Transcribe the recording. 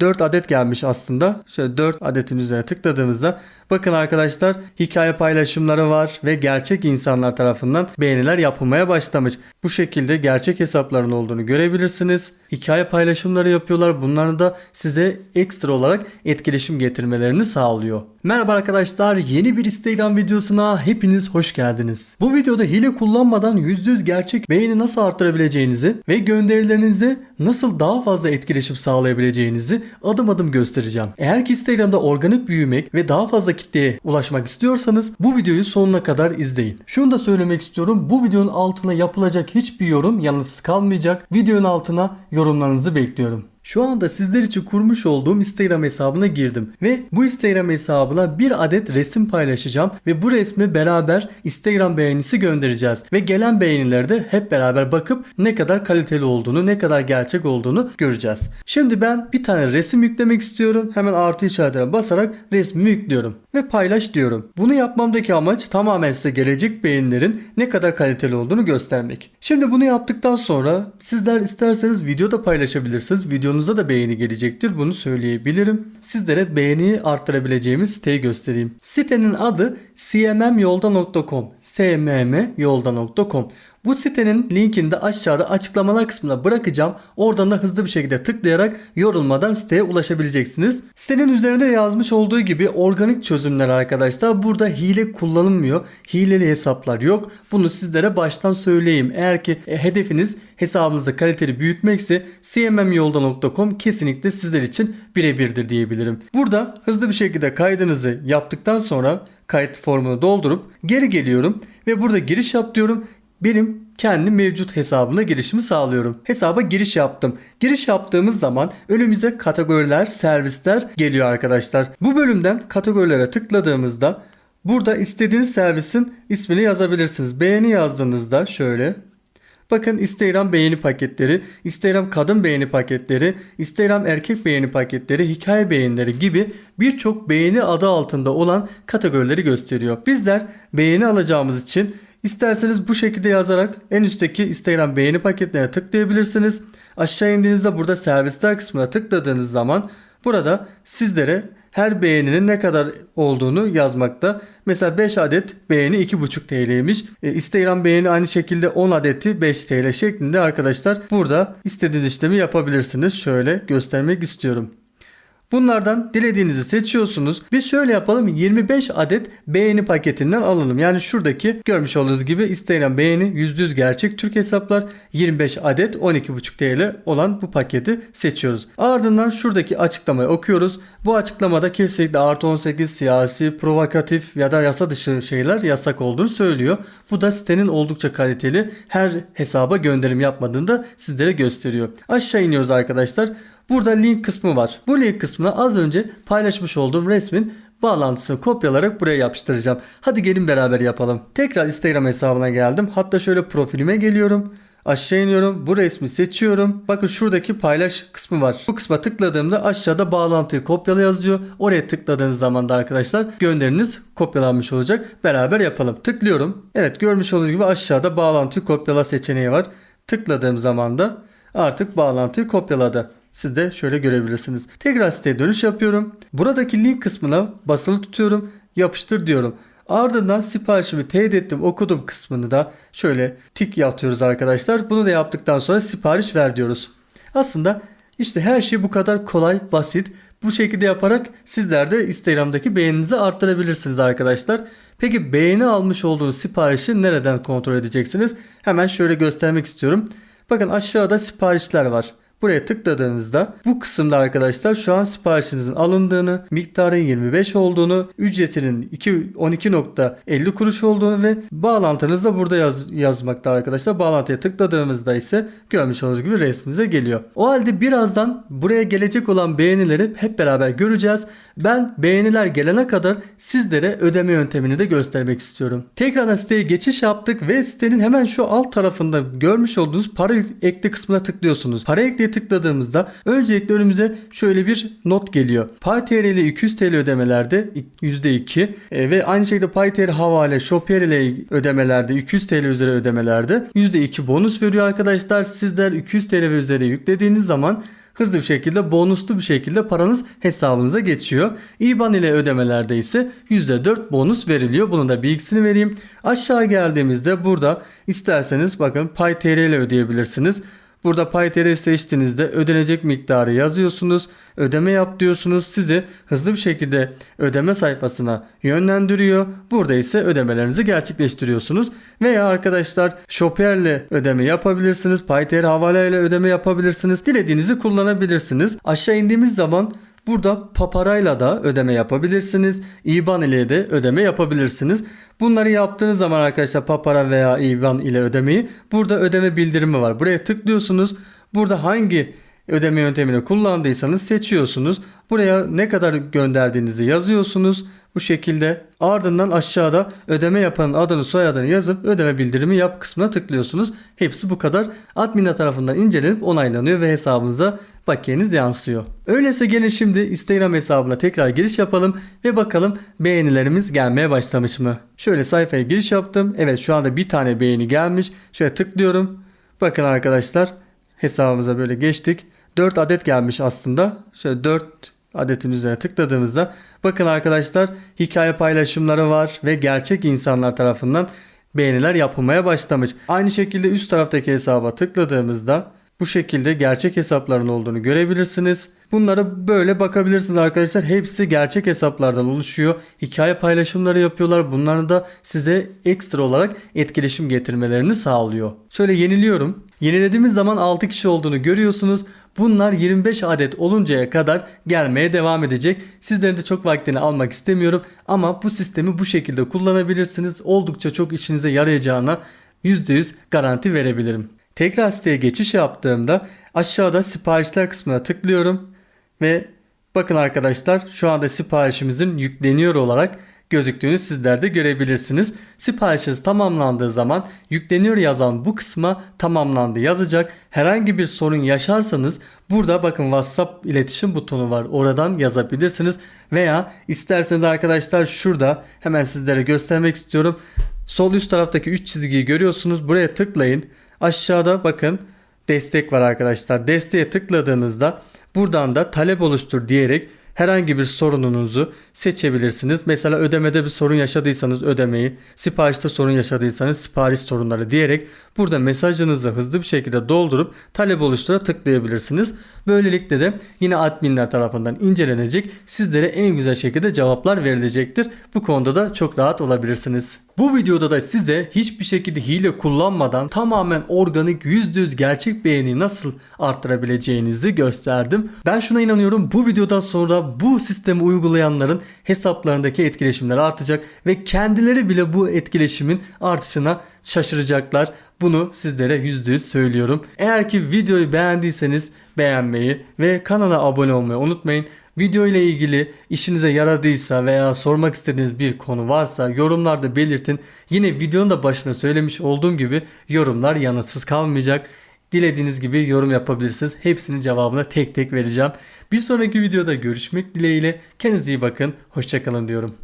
4 adet gelmiş aslında. Şöyle 4 adetin üzerine tıkladığımızda bakın arkadaşlar hikaye paylaşımları var ve gerçek insanlar tarafından beğeniler yapılmaya başlamış. Bu şekilde gerçek hesapların olduğunu görebilirsiniz. Hikaye paylaşımları yapıyorlar. Bunların da size ekstra olarak etkileşim getirmelerini sağlıyor. Merhaba arkadaşlar. Yeni bir Instagram videosuna hepiniz hoş geldiniz. Bu videoda hile kullanmadan %100 gerçek beğeni nasıl arttırabileceğinizi ve gönderilerinize nasıl daha fazla etkileşim sağlayabileceğinizi adım adım göstereceğim. Eğer ki Instagram'da organik büyümek ve daha fazla kitleye ulaşmak istiyorsanız bu videoyu sonuna kadar izleyin. Şunu da söylemek istiyorum. Bu videonun altına yapılacak hiçbir yorum yanıtsız kalmayacak. Videonun altına yorumlarınızı bekliyorum. Şu anda sizler için kurmuş olduğum Instagram hesabına girdim ve bu Instagram hesabına bir adet resim paylaşacağım ve bu resmi beraber Instagram beğenisi göndereceğiz ve gelen beğenilerde hep beraber bakıp ne kadar kaliteli olduğunu, ne kadar gerçek olduğunu göreceğiz. Şimdi ben bir tane resim yüklemek istiyorum. Hemen artı işaretine basarak resmimi yüklüyorum ve paylaş diyorum. Bunu yapmamdaki amaç tamamen size gelecek beğenilerin ne kadar kaliteli olduğunu göstermek. Şimdi bunu yaptıktan sonra sizler isterseniz videoda paylaşabilirsiniz. Videonuza da beğeni gelecektir. Bunu söyleyebilirim. Sizlere beğeniyi arttırabileceğimiz siteyi göstereyim. Sitenin adı cmmyolda.com cmmyolda.com bu sitenin linkini de aşağıda açıklamalar kısmına bırakacağım. Oradan da hızlı bir şekilde tıklayarak yorulmadan siteye ulaşabileceksiniz. Sitenin üzerinde yazmış olduğu gibi organik çözümler arkadaşlar. Burada hile kullanılmıyor. Hileli hesaplar yok. Bunu sizlere baştan söyleyeyim. Eğer ki e, hedefiniz hesabınızda kaliteli büyütmekse cmmyolda.com kesinlikle sizler için birebirdir diyebilirim. Burada hızlı bir şekilde kaydınızı yaptıktan sonra kayıt formunu doldurup geri geliyorum ve burada giriş yap diyorum benim kendi mevcut hesabına girişimi sağlıyorum. Hesaba giriş yaptım. Giriş yaptığımız zaman önümüze kategoriler, servisler geliyor arkadaşlar. Bu bölümden kategorilere tıkladığımızda burada istediğiniz servisin ismini yazabilirsiniz. Beğeni yazdığınızda şöyle Bakın Instagram beğeni paketleri, Instagram kadın beğeni paketleri, Instagram erkek beğeni paketleri, hikaye beğenileri gibi birçok beğeni adı altında olan kategorileri gösteriyor. Bizler beğeni alacağımız için isterseniz bu şekilde yazarak en üstteki Instagram beğeni paketlerine tıklayabilirsiniz. Aşağı indiğinizde burada servisler kısmına tıkladığınız zaman burada sizlere her beğeninin ne kadar olduğunu yazmakta. Mesela 5 adet beğeni 2,5 TL'ymiş. E, Instagram beğeni aynı şekilde 10 adeti 5 TL şeklinde arkadaşlar burada istediğiniz işlemi yapabilirsiniz. Şöyle göstermek istiyorum. Bunlardan dilediğinizi seçiyorsunuz. Biz şöyle yapalım 25 adet beğeni paketinden alalım. Yani şuradaki görmüş olduğunuz gibi Instagram beğeni %100 gerçek Türk hesaplar 25 adet 12,5 TL olan bu paketi seçiyoruz. Ardından şuradaki açıklamayı okuyoruz. Bu açıklamada kesinlikle artı 18 siyasi, provokatif ya da yasa dışı şeyler yasak olduğunu söylüyor. Bu da sitenin oldukça kaliteli her hesaba gönderim yapmadığını da sizlere gösteriyor. Aşağı iniyoruz arkadaşlar. Burada link kısmı var. Bu link kısmına az önce paylaşmış olduğum resmin bağlantısını kopyalarak buraya yapıştıracağım. Hadi gelin beraber yapalım. Tekrar Instagram hesabına geldim. Hatta şöyle profilime geliyorum. Aşağı iniyorum. Bu resmi seçiyorum. Bakın şuradaki paylaş kısmı var. Bu kısma tıkladığımda aşağıda bağlantıyı kopyala yazıyor. Oraya tıkladığınız zaman da arkadaşlar gönderiniz kopyalanmış olacak. Beraber yapalım. Tıklıyorum. Evet görmüş olduğunuz gibi aşağıda bağlantıyı kopyala seçeneği var. Tıkladığım zaman da artık bağlantıyı kopyaladı. Siz de şöyle görebilirsiniz. Tekrar siteye dönüş yapıyorum. Buradaki link kısmına basılı tutuyorum. Yapıştır diyorum. Ardından siparişimi teyit ettim okudum kısmını da şöyle tik atıyoruz arkadaşlar. Bunu da yaptıktan sonra sipariş ver diyoruz. Aslında işte her şey bu kadar kolay, basit. Bu şekilde yaparak sizler de Instagram'daki beğeninizi arttırabilirsiniz arkadaşlar. Peki beğeni almış olduğunuz siparişi nereden kontrol edeceksiniz? Hemen şöyle göstermek istiyorum. Bakın aşağıda siparişler var. Buraya tıkladığınızda bu kısımda arkadaşlar şu an siparişinizin alındığını, miktarın 25 olduğunu, ücretinin 2 12.50 kuruş olduğunu ve bağlantınız da burada yaz, yazmakta arkadaşlar. Bağlantıya tıkladığımızda ise görmüş olduğunuz gibi resminize geliyor. O halde birazdan buraya gelecek olan beğenileri hep beraber göreceğiz. Ben beğeniler gelene kadar sizlere ödeme yöntemini de göstermek istiyorum. Tekrardan siteye geçiş yaptık ve sitenin hemen şu alt tarafında görmüş olduğunuz para ekle kısmına tıklıyorsunuz. Para ekle tıkladığımızda öncelikle önümüze şöyle bir not geliyor. PayTR ile 200 TL ödemelerde %2 e, ve aynı şekilde PayTR havale Shoper ile ödemelerde 200 TL üzeri ödemelerde %2 bonus veriyor arkadaşlar. Sizler 200 TL ve üzeri yüklediğiniz zaman hızlı bir şekilde bonuslu bir şekilde paranız hesabınıza geçiyor. IBAN ile ödemelerde ise %4 bonus veriliyor. Bunun da bilgisini vereyim. Aşağı geldiğimizde burada isterseniz bakın PayTR ile ödeyebilirsiniz. Burada PayTR seçtiğinizde ödenecek miktarı yazıyorsunuz. Ödeme yap diyorsunuz. Sizi hızlı bir şekilde ödeme sayfasına yönlendiriyor. Burada ise ödemelerinizi gerçekleştiriyorsunuz. Veya arkadaşlar Shoper ile ödeme yapabilirsiniz. PayTR havale ile ödeme yapabilirsiniz. Dilediğinizi kullanabilirsiniz. Aşağı indiğimiz zaman Burada paparayla da ödeme yapabilirsiniz. IBAN ile de ödeme yapabilirsiniz. Bunları yaptığınız zaman arkadaşlar papara veya IBAN ile ödemeyi burada ödeme bildirimi var. Buraya tıklıyorsunuz. Burada hangi ödeme yöntemini kullandıysanız seçiyorsunuz. Buraya ne kadar gönderdiğinizi yazıyorsunuz. Bu şekilde ardından aşağıda ödeme yapanın adını soyadını yazıp ödeme bildirimi yap kısmına tıklıyorsunuz. Hepsi bu kadar. Admin tarafından incelenip onaylanıyor ve hesabınıza bakiyeniz yansıyor. Öyleyse gelin şimdi Instagram hesabına tekrar giriş yapalım ve bakalım beğenilerimiz gelmeye başlamış mı? Şöyle sayfaya giriş yaptım. Evet şu anda bir tane beğeni gelmiş. Şöyle tıklıyorum. Bakın arkadaşlar hesabımıza böyle geçtik. 4 adet gelmiş aslında. Şöyle 4 adetin üzerine tıkladığımızda bakın arkadaşlar hikaye paylaşımları var ve gerçek insanlar tarafından beğeniler yapılmaya başlamış. Aynı şekilde üst taraftaki hesaba tıkladığımızda bu şekilde gerçek hesapların olduğunu görebilirsiniz. Bunlara böyle bakabilirsiniz arkadaşlar. Hepsi gerçek hesaplardan oluşuyor. Hikaye paylaşımları yapıyorlar. Bunların da size ekstra olarak etkileşim getirmelerini sağlıyor. Şöyle yeniliyorum. Yenilediğimiz zaman 6 kişi olduğunu görüyorsunuz. Bunlar 25 adet oluncaya kadar gelmeye devam edecek. Sizlerin de çok vaktini almak istemiyorum ama bu sistemi bu şekilde kullanabilirsiniz. Oldukça çok işinize yarayacağına %100 garanti verebilirim. Tekrar siteye geçiş yaptığımda aşağıda siparişler kısmına tıklıyorum ve bakın arkadaşlar şu anda siparişimizin yükleniyor olarak gözüktüğünü sizler de görebilirsiniz. Siparişiniz tamamlandığı zaman yükleniyor yazan bu kısma tamamlandı yazacak. Herhangi bir sorun yaşarsanız burada bakın WhatsApp iletişim butonu var. Oradan yazabilirsiniz veya isterseniz arkadaşlar şurada hemen sizlere göstermek istiyorum. Sol üst taraftaki 3 çizgiyi görüyorsunuz. Buraya tıklayın. Aşağıda bakın destek var arkadaşlar. Desteğe tıkladığınızda buradan da talep oluştur diyerek herhangi bir sorununuzu seçebilirsiniz. Mesela ödemede bir sorun yaşadıysanız ödemeyi, siparişte sorun yaşadıysanız sipariş sorunları diyerek burada mesajınızı hızlı bir şekilde doldurup talep oluştura tıklayabilirsiniz. Böylelikle de yine adminler tarafından incelenecek, sizlere en güzel şekilde cevaplar verilecektir. Bu konuda da çok rahat olabilirsiniz. Bu videoda da size hiçbir şekilde hile kullanmadan tamamen organik %100 gerçek beğeni nasıl arttırabileceğinizi gösterdim. Ben şuna inanıyorum bu videodan sonra bu sistemi uygulayanların hesaplarındaki etkileşimler artacak ve kendileri bile bu etkileşimin artışına şaşıracaklar. Bunu sizlere %100 söylüyorum. Eğer ki videoyu beğendiyseniz beğenmeyi ve kanala abone olmayı unutmayın. Video ile ilgili işinize yaradıysa veya sormak istediğiniz bir konu varsa yorumlarda belirtin. Yine videonun da başına söylemiş olduğum gibi yorumlar yanıtsız kalmayacak. Dilediğiniz gibi yorum yapabilirsiniz. Hepsinin cevabını tek tek vereceğim. Bir sonraki videoda görüşmek dileğiyle. Kendinize iyi bakın. Hoşçakalın diyorum.